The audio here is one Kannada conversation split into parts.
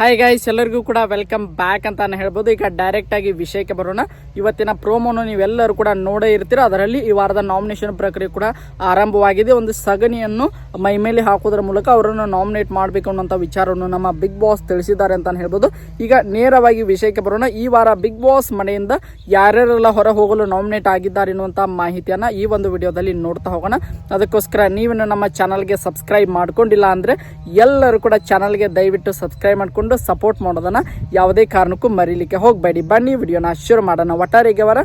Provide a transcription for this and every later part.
ಹಾಯ್ ಗೈಸ್ ಎಲ್ಲರಿಗೂ ಕೂಡ ವೆಲ್ಕಮ್ ಬ್ಯಾಕ್ ಅಂತಾನೆ ಹೇಳ್ಬೋದು. ಈಗ ಡೈರೆಕ್ಟ್ ಆಗಿ ವಿಷಯಕ್ಕೆ ಬರೋಣ. ಇವತ್ತಿನ ಪ್ರೋಮೋನು ನೀವೆಲ್ಲರೂ ಕೂಡ ನೋಡೇ ಇರ್ತೀರ. ಅದರಲ್ಲಿ ಈ ವಾರದ ನಾಮಿನೇಷನ್ ಪ್ರಕ್ರಿಯೆ ಕೂಡ ಆರಂಭವಾಗಿದೆ. ಒಂದು ಸಗಣಿಯನ್ನು ಮೈ ಮೇಲೆ ಹಾಕೋದ್ರ ಮೂಲಕ ಅವರನ್ನು ನಾಮಿನೇಟ್ ಮಾಡಬೇಕು ಅನ್ನೋಂಥ ವಿಚಾರವನ್ನು ನಮ್ಮ ಬಿಗ್ ಬಾಸ್ ತಿಳಿಸಿದ್ದಾರೆ ಅಂತಾನೆ ಹೇಳ್ಬೋದು. ಈಗ ನೇರವಾಗಿ ವಿಷಯಕ್ಕೆ ಬರೋಣ. ಈ ವಾರ ಬಿಗ್ ಬಾಸ್ ಮನೆಯಿಂದ ಯಾರ್ಯಾರೆಲ್ಲ ಹೊರ ಹೋಗಲು ನಾಮಿನೇಟ್ ಆಗಿದ್ದಾರೆ ಎನ್ನುವಂಥ ಮಾಹಿತಿಯನ್ನು ಈ ಒಂದು ವಿಡಿಯೋದಲ್ಲಿ ನೋಡ್ತಾ ಹೋಗೋಣ. ಅದಕ್ಕೋಸ್ಕರ ನೀವೇನು ನಮ್ಮ ಚಾನಲ್ಗೆ ಸಬ್ಸ್ಕ್ರೈಬ್ ಮಾಡ್ಕೊಂಡಿಲ್ಲ ಅಂದರೆ ಎಲ್ಲರೂ ಕೂಡ ಚಾನಲ್ಗೆ ದಯವಿಟ್ಟು ಸಬ್ಸ್ಕ್ರೈಬ್ ಮಾಡ್ಕೊಂಡು ಸಪೋರ್ಟ್ ಮಾಡೋದನ್ನ ಯಾವುದೇ ಕಾರಣಕ್ಕೂ ಮರೀಲಿಕ್ಕೆ ಹೋಗಬೇಡಿ. ಬನ್ನಿ ವಿಡಿಯೋನ ಶುರು ಮಾಡೋಣ. ಒಟ್ಟಾರೆಗೆ ಅವರ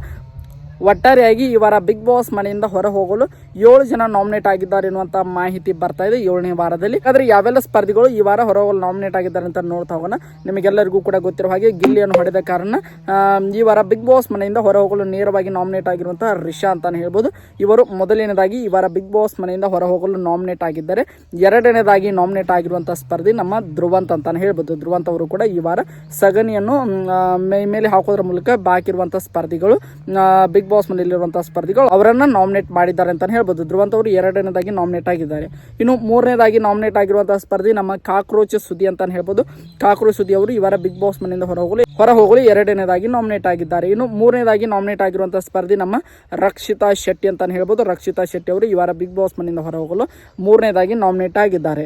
ಒಟ್ಟಾರೆಯಾಗಿ ಈ ವಾರ ಬಿಗ್ ಬಾಸ್ ಮನೆಯಿಂದ ಹೊರ ಹೋಗಲು ಏಳು ಜನ ನಾಮಿನೇಟ್ ಆಗಿದ್ದಾರೆ ಎನ್ನುವಂತ ಮಾಹಿತಿ ಬರ್ತಾ ಇದೆ ಏಳನೇ ವಾರದಲ್ಲಿ. ಆದ್ರೆ ಯಾವೆಲ್ಲ ಸ್ಪರ್ಧಿಗಳು ಈ ವಾರ ಹೊರ ಹೋಗಲು ನಾಮಿನೇಟ್ ಆಗಿದ್ದಾರೆ ಅಂತ ನೋಡ್ತಾ ಹೋಗೋಣ. ನಿಮಗೆಲ್ಲರಿಗೂ ಕೂಡ ಗೊತ್ತಿರುವ ಹಾಗೆ ಗಿಲ್ಲಿಯನ್ನು ಹೊಡೆದ ಕಾರಣ ಈ ವಾರ ಬಿಗ್ ಬಾಸ್ ಮನೆಯಿಂದ ಹೊರ ಹೋಗಲು ನೇರವಾಗಿ ನಾಮಿನೇಟ್ ಆಗಿರುವಂತಹ ರಿಷಾ ಅಂತಾನೆ ಹೇಳ್ಬೋದು. ಇವರು ಮೊದಲನೇದಾಗಿ ಈ ವಾರ ಬಿಗ್ ಬಾಸ್ ಮನೆಯಿಂದ ಹೊರ ಹೋಗಲು ನಾಮಿನೇಟ್ ಆಗಿದ್ದಾರೆ. ಎರಡನೇದಾಗಿ ನಾಮಿನೇಟ್ ಆಗಿರುವಂತಹ ಸ್ಪರ್ಧಿ ನಮ್ಮ ಧ್ರುವಂತ್ ಅಂತಾನೆ ಹೇಳ್ಬೋದು. ಧ್ರುವಂತ್ ಅವರು ಕೂಡ ಈ ವಾರ ಸಗಣಿಯನ್ನು ಮೇಲೆ ಹಾಕೋದ್ರ ಮೂಲಕ ಬಾಕಿರುವಂತಹ ಸ್ಪರ್ಧಿಗಳು ಬಿಗ್ ಬಾಸ್ ಮನೆಯಲ್ಲಿರುವಂತಹ ಸ್ಪರ್ಧಿಗಳು ಅವರನ್ನ ನಾಮಿನೇಟ್ ಮಾಡಿದ್ದಾರೆ ಅಂತ ಹೇಳ್ಬೋದು. ಧ್ರುವಂತ ಅವರು ಎರಡನೇದಾಗಿ ನಾಮಿನೇಟ್ ಆಗಿದ್ದಾರೆ. ಇನ್ನು ಮೂರನೇದಾಗಿ ನಾಮಿನೇಟ್ ಆಗಿರುವಂತಹ ಸ್ಪರ್ಧಿ ನಮ್ಮ ಕಾಕ್ರೋಚ್ ಸುದ್ದಿ ಅಂತ ಹೇಳ್ಬೋದು. ಕಾಕ್ರೋಚ್ ಸುದ್ದಿ ಅವರು ಇವರ ಬಿಗ್ ಬಾಸ್ ಮನೆಯಿಂದ ಹೊರ ಹೋಗಲು ಹೊರ ಹೋಗಲು ಎರಡನೇದಾಗಿ ನಾಮಿನೇಟ್ ಆಗಿದ್ದಾರೆ. ಇನ್ನು ಮೂರನೇದಾಗಿ ನಾಮಿನೇಟ್ ಆಗಿರುವಂತಹ ಸ್ಪರ್ಧಿ ನಮ್ಮ ರಕ್ಷಿತಾ ಶೆಟ್ಟಿ ಅಂತಾನೆ ಹೇಳ್ಬೋದು. ರಕ್ಷಿತಾ ಶೆಟ್ಟಿ ಅವರು ಇವರ ಬಿಗ್ ಬಾಸ್ ಮನೆಯಿಂದ ಹೊರ ಹೋಗಲು ಮೂರನೇದಾಗಿ ನಾಮಿನೇಟ್ ಆಗಿದ್ದಾರೆ.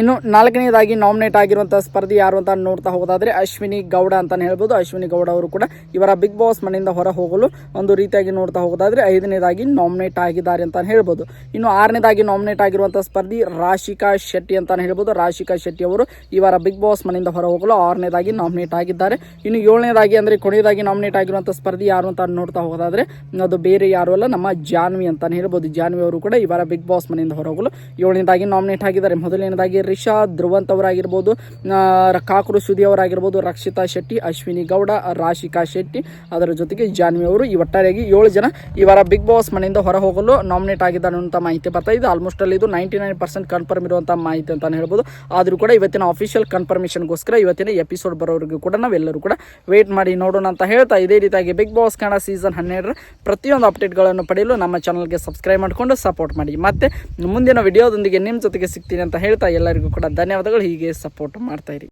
ಇನ್ನು ನಾಲ್ಕನೇದಾಗಿ ನಾಮಿನೇಟ್ ಆಗಿರುವಂತಹ ಸ್ಪರ್ಧಿ ಯಾರು ಅಂತ ನೋಡ್ತಾ ಹೋಗೋದಾದ್ರೆ ಅಶ್ವಿನಿ ಗೌಡ ಅಂತ ಹೇಳ್ಬೋದು. ಅಶ್ವಿನಿ ಗೌಡ ಅವರು ಕೂಡ ಇವರ ಬಿಗ್ ಬಾಸ್ ಮನೆಯಿಂದ ಹೊರ ಹೋಗಲು ಒಂದು ರೀತಿಯಾಗಿ ನೋಡ್ತಾ ಹೋಗೋದಾದ್ರೆ ಐದನೇದಾಗಿ ನಾಮಿನೇಟ್ ಆಗಿದ್ದಾರೆ ಅಂತ ಹೇಳ್ಬೋದು. ಇನ್ನು ಆರನೇದಾಗಿ ನಾಮಿನೇಟ್ ಆಗಿರುವಂತಹ ಸ್ಪರ್ಧಿ ರಾಶಿಕಾ ಶೆಟ್ಟಿ ಅಂತ ಹೇಳ್ಬೋದು. ರಾಶಿಕಾ ಶೆಟ್ಟಿ ಅವರು ಇವರ ಬಿಗ್ ಬಾಸ್ ಮನೆಯಿಂದ ಹೊರ ಹೋಗಲು ಆರನೇದಾಗಿ ನಾಮಿನೇಟ್ ಆಗಿದ್ದಾರೆ. ಇನ್ನು ಏಳನೇದಾಗಿ ಅಂದ್ರೆ ಕೊನೆಯದಾಗಿ ನಾಮಿನೇಟ್ ಆಗಿರುವಂತಹ ಸ್ಪರ್ಧಿ ಯಾರು ಅಂತ ನೋಡ್ತಾ ಹೋಗೋದಾದ್ರೆ ಅದು ಬೇರೆ ಯಾರು ಅಲ್ಲ, ನಮ್ಮ ಜಾನ್ವಿ ಅಂತ ಹೇಳ್ಬೋದು. ಜಾನ್ವಿ ಅವರು ಕೂಡ ಇವರ ಬಿಗ್ ಬಾಸ್ ಮನೆಯಿಂದ ಹೊರ ಹೋಗಲು ಏಳನೇದಾಗಿ ನಾಮಿನೇಟ್ ಆಗಿದ್ದಾರೆ. ಮೊದಲನೇದಾಗಿ ರಿಷಾ ಧ್ರುವಂತ್ ಅವರಾಗಿರ್ಬೋದು ಕಾಕರು ಸುದಿ ಅವರಾಗಿರ್ಬೋದು, ರಕ್ಷಿತಾ ಶೆಟ್ಟಿ, ಅಶ್ವಿನಿ ಗೌಡ, ರಾಶಿಕಾ ಶೆಟ್ಟಿ, ಅದರ ಜೊತೆಗೆ ಜಾನ್ವಿ ಅವರು ಈ ಒಟ್ಟಾರೆಯಾಗಿ ಏಳು ಜನ ಈ ವಾರ ಬಿಗ್ ಬಾಸ್ ಮನೆಯಿಂದ ಹೊರ ಹೋಗಲು ನಾಮಿನೇಟ್ ಆಗಿದ್ದಾರೆ ಅಂತ ಮಾಹಿತಿ ಬರ್ತಾ ಇದೆ. ಆಲ್ಮೋಸ್ಟ್ ಅಲ್ಲಿ ಇದು ನೈಂಟಿ ನೈನ್ ಪರ್ಸೆಂಟ್ ಕನ್ಫರ್ಮ್ ಇರುವಂತಹ ಮಾಹಿತಿ ಅಂತ ಹೇಳ್ಬೋದು. ಆದರೂ ಕೂಡ ಇವತ್ತಿನ ಅಫಿಷಿಯಲ್ ಕನ್ಫರ್ಮೇಷನ್ಗೋಸ್ಕರ ಇವತ್ತಿನ ಎಪಿಸೋಡ್ ಬರೋರಿಗೂ ಕೂಡ ನಾವೆಲ್ಲರೂ ಕೂಡ ವೇಟ್ ಮಾಡಿ ನೋಡೋಣ ಅಂತ ಹೇಳ್ತಾ ಇದೇ ರೀತಿಯಾಗಿ ಬಿಗ್ ಬಾಸ್ ಕನ್ನಡ ಸೀಸನ್ ಹನ್ನೆರಡರ ಪ್ರತಿಯೊಂದು ಅಪ್ಡೇಟ್ಗಳನ್ನು ಪಡೆಯಲು ನಮ್ಮ ಚಾನಲ್ಗೆ ಸಬ್ಸ್ಕ್ರೈಬ್ ಮಾಡಿಕೊಂಡು ಸಪೋರ್ಟ್ ಮಾಡಿ. ಮತ್ತೆ ಮುಂದಿನ ವಿಡಿಯೋದೊಂದಿಗೆ ನಿಮ್ಮ ಜೊತೆಗೆ ಸಿಗ್ತೀನಿ ಅಂತ ಹೇಳ್ತಾ ಎಲ್ಲರಿಗೂ ಕೂಡ ಧನ್ಯವಾದಗಳು. ಹೀಗೆ ಸಪೋರ್ಟ್ ಮಾಡ್ತಾ ಇರಿ.